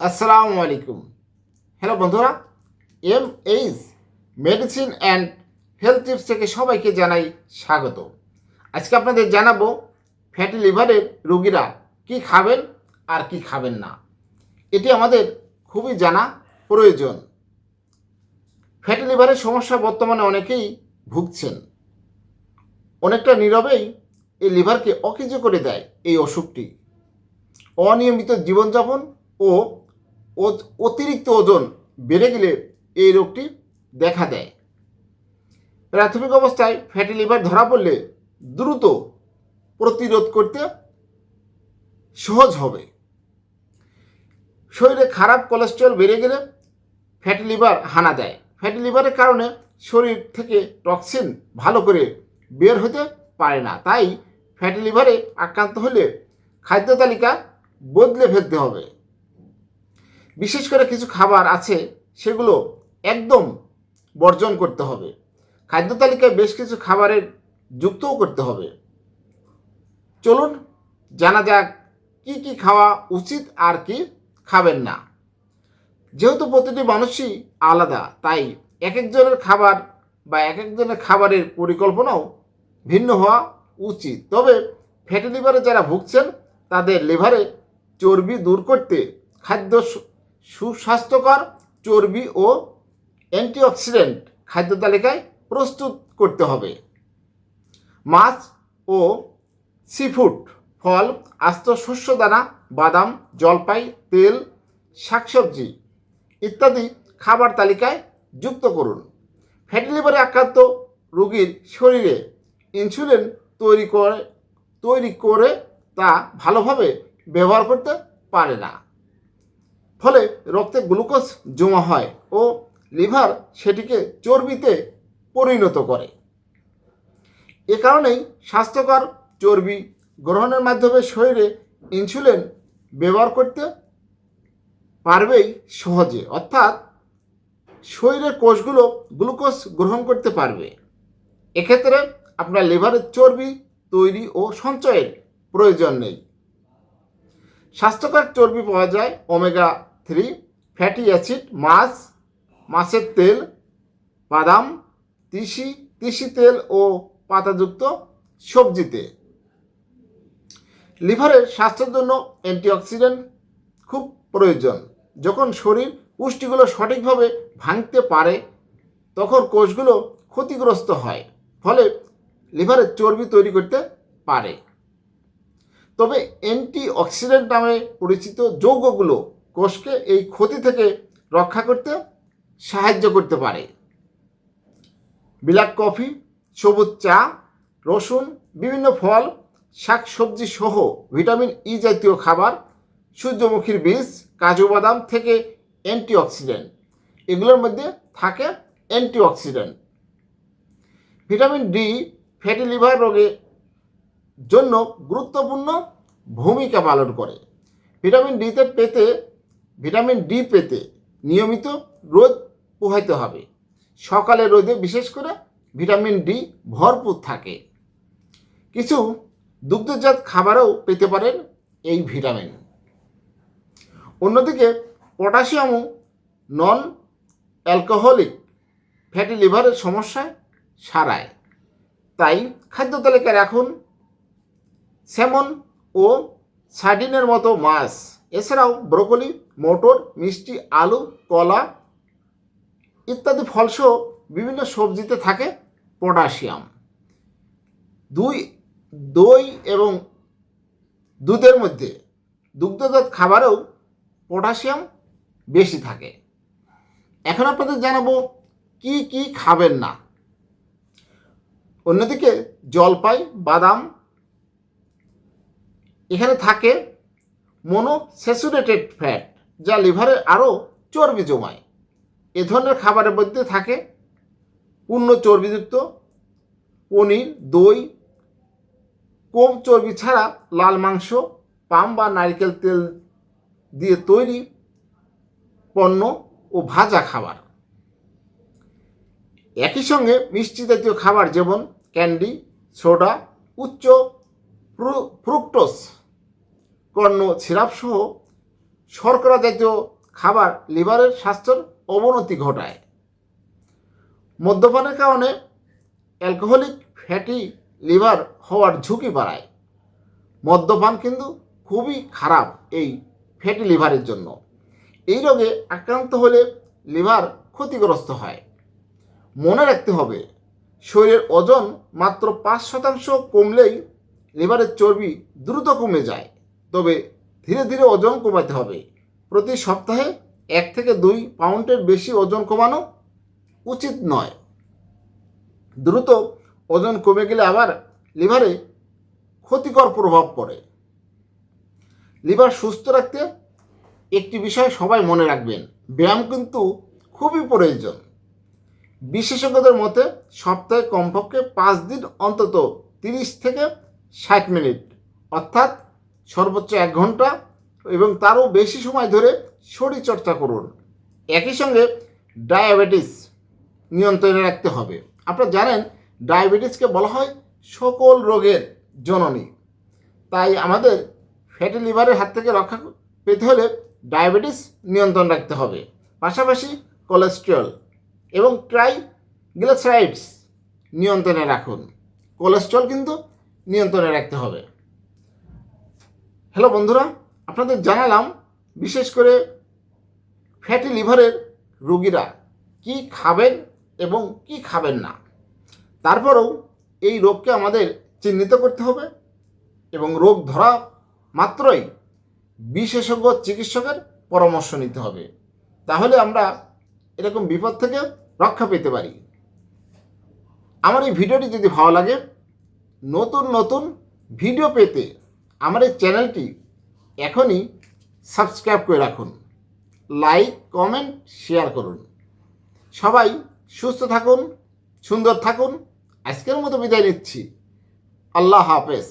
আসসালামু আলাইকুম। হ্যালো বন্ধুরা, M H medicine and health tips থেকে সবাইকে জানাই স্বাগত। আজকে আপনাদের জানাব ফ্যাটি লিভারের রোগীরা কি খাবেন আর কি খাবেন না। এটি আমাদের খুবই জানা প্রয়োজন। ফ্যাটি লিভারের সমস্যা বর্তমানে অনেকেই ভুগছেন। অনেকটা নীরবেই এই লিভারকে অকেজো করে দেয় এই অসুখটি। অনিয়মিত জীবনযাপন ও অতিরিক্ত ওজন বেড়ে গেলে এই রোগটি দেখা দেয়। প্রাথমিক অবস্থায় ফ্যাটি লিভার ধরা পড়লে দ্রুত প্রতিরোধ করতে সহজ হবে। শরীরে খারাপ কোলেস্টেরল বেড়ে গেলে ফ্যাটি লিভার হানা দেয়। ফ্যাটি লিভারের কারণে শরীর থেকে টক্সিন ভালো করে বের হতে পারে না। তাই ফ্যাটি লিভারে আক্রান্ত হলে খাদ্য তালিকা বদলে ফেলতে হবে। বিশেষ করে কিছু খাবার আছে, সেগুলো একদম বর্জন করতে হবে। খাদ্য তালিকায় বেশ কিছু খাবারের যুক্তও করতে হবে। চলুন জানা যাক কি কি খাওয়া উচিত আর কি খাবেন না। যেহেতু প্রতিটি মানুষই আলাদা, তাই এক একজনের খাবার বা এক একজনের খাবারের পরিকল্পনাও ভিন্ন হওয়া উচিত। তবে ফ্যাটি লিভারে যারা ভুগছেন, তাদের লিভারে চর্বি দূর করতে খাদ্য সুস্বাস্থ্যকর চর্বি ও অ্যান্টিঅক্সিডেন্ট খাদ্য তালিকায় প্রস্তুত করতে হবে। মাছ ও সিফুড, ফল, আস্ত শস্য, দানা, বাদাম, জলপাই, তেল, শাকসবজি ইত্যাদি খাবার তালিকায় যুক্ত করুন। ফ্যাটি লিভারে আক্রান্ত রোগীর শরীরে ইনসুলিন তৈরি করে তৈরি করে তা ভালোভাবে ব্যবহার করতে পারে না। ফলে রক্তে গ্লুকোজ জমা হয় ও লিভার সেটিকে চর্বিতে পরিণত করে। এ কারণেই স্বাস্থ্যকর চর্বি গ্রহণের মাধ্যমে শরীরে ইনসুলিন ব্যবহার করতে পারবেই সহজে, অর্থাৎ শরীরের কোষগুলো গ্লুকোজ গ্রহণ করতে পারবে। এক্ষেত্রে আপনার লিভারের চর্বি তৈরি ও সঞ্চয়ের প্রয়োজন নেই। স্বাস্থ্যকর চর্বি পাওয়া যায় ওমেগা থ্রি ফ্যাটি অ্যাসিড মাছ মাছের তেল, বাদাম, তিসি তিসি তেল ও পাতাযুক্ত সবজিতে। লিভারের স্বাস্থ্যের জন্য অ্যান্টিঅক্সিডেন্ট খুব প্রয়োজন। যখন শরীর পুষ্টিগুলো সঠিকভাবে ভাঙতে পারে, তখন কোষগুলো ক্ষতিগ্রস্ত হয়, ফলে লিভারের চর্বি তৈরি করতে পারে। তবে অ্যান্টি অক্সিডেন্ট নামে পরিচিত যৌগগুলো কোষকে এই ক্ষতি থেকে রক্ষা করতে সাহায্য করতে পারে। ব্ল্যাক কফি, সবুজ চা, রসুন, বিভিন্ন ফল শাক সবজি সহ ভিটামিন ই জাতীয় খাবার, সূর্যমুখীর বীজ, কাজু বাদাম থেকে অ্যান্টিঅক্সিডেন্ট। এগুলোর মধ্যে থাকে antioxidant. Vitamin D fatty liver রোগে জন্য গুরুত্বপূর্ণ ভূমিকা পালন করে। ভিটামিন ডিতে পেতে ভিটামিন ডি পেতে নিয়মিত রোদ পোহাইতে হবে। সকালে রোদে বিশেষ করে ভিটামিন ডি ভরপুর থাকে। কিছু দুগ্ধজাত খাবারও পেতে পারেন এই ভিটামিন। অন্যদিকে পটাশিয়ামও নন অ্যালকোহলিক ফ্যাটি লিভারের সমস্যায় সারায়। তাই খাদ্য তালিকায় রাখুন স্যামন ও সার্ডিনের মতো মাছ। এছাড়াও ব্রোকলি, মটর, মিষ্টি, আলু, কলা ইত্যাদি ফলসহ বিভিন্ন সবজিতে থাকে পটাশিয়াম। দুই, দই এবং দুধের মধ্যে দুগ্ধজাত খাবারেও পটাশিয়াম বেশি থাকে। এখন আপনাদের জানাব কি কি খাবেন না। অন্যদিকে জলপাই, বাদাম এখানে থাকে মনো স্যাচুরেটেড ফ্যাট যা লিভারে আরও চর্বি জমায়। এ ধরনের খাবারের মধ্যে থাকে পূর্ণ চর্বিযুক্ত পনির, দই, কম চর্বি ছাড়া লাল মাংস, পাম বা নারকেল তেল দিয়ে তৈরি পণ্য ও ভাজা খাবার। একই সঙ্গে মিষ্টি জাতীয় খাবার যেমন ক্যান্ডি, সোডা, উচ্চ ফ্রু- ফ্রুক্টোজ কর্ণ সিরাপ সহ শর্করা জাতীয় খাবার, লিভারের স্বাস্থ্যের অবনতি ঘটায়। মদ্যপানের কারণে অ্যালকোহলিক ফ্যাটি লিভার হওয়ার ঝুঁকি বাড়ায়। মদ্যপান কিন্তু খুবই খারাপ এই ফ্যাটি লিভারের জন্য। এই রোগে আক্রান্ত হলে লিভার ক্ষতিগ্রস্ত হয়। মনে রাখতে হবে, শরীরের ওজন মাত্র পাঁচ শতাংশ কমলেই লিভারের চর্বি দ্রুত কমে যায়। তবে ধীরে ধীরে ওজন কমাতে হবে। প্রতি সপ্তাহে এক থেকে দুই পাউন্ডের বেশি ওজন কমানো উচিত নয়। দ্রুত ওজন কমে গেলে আবার লিভারে ক্ষতিকর প্রভাব পড়ে। লিভার সুস্থ রাখতে একটি বিষয় সবাই মনে রাখবেন, ব্যায়াম কিন্তু খুবই প্রয়োজন। বিশেষজ্ঞদের মতে সপ্তাহে কমপক্ষে পাঁচ দিন অন্তত তিরিশ থেকে ষাট মিনিট, অর্থাৎ সর্বোচ্চ এক ঘণ্টা এবং তারও বেশি সময় ধরে শরীরচর্চা করুন। একই সঙ্গে ডায়াবেটিস নিয়ন্ত্রণে রাখতে হবে। আপনারা জানেন, ডায়াবেটিসকে বলা হয় সকল রোগের জননী। তাই আমাদের ফ্যাটি লিভারের হাত থেকে রক্ষা পেতে হলে ডায়াবেটিস নিয়ন্ত্রণ রাখতে হবে। পাশাপাশি কোলেস্ট্রল এবং ট্রাইগ্লিসারাইডস নিয়ন্ত্রণে রাখুন। কোলেস্ট্রল কিন্তু নিয়ন্ত্রণে রাখতে হবে। হ্যালো বন্ধুরা, আপনাদের জানালাম বিশেষ করে ফ্যাটি লিভারের রোগীরা কি খাবেন এবং কি খাবেন না। তারপরেও এই রোগকে আমাদের চিহ্নিত করতে হবে এবং রোগ ধরা মাত্রই বিশেষজ্ঞ চিকিৎসকের পরামর্শ নিতে হবে। তাহলে আমরা এরকম বিপদ থেকে রক্ষা পেতে পারি। আমার এই ভিডিওটি যদি ভালো লাগে, নতুন নতুন ভিডিও পেতে আমার এই চ্যানেলটি এখনই সাবস্ক্রাইব করে রাখুন। লাইক, কমেন্ট, শেয়ার করুন। সবাই সুস্থ থাকুন, সুন্দর থাকুন। আজকের মতো বিদায় নিচ্ছি। আল্লাহ হাফেজ।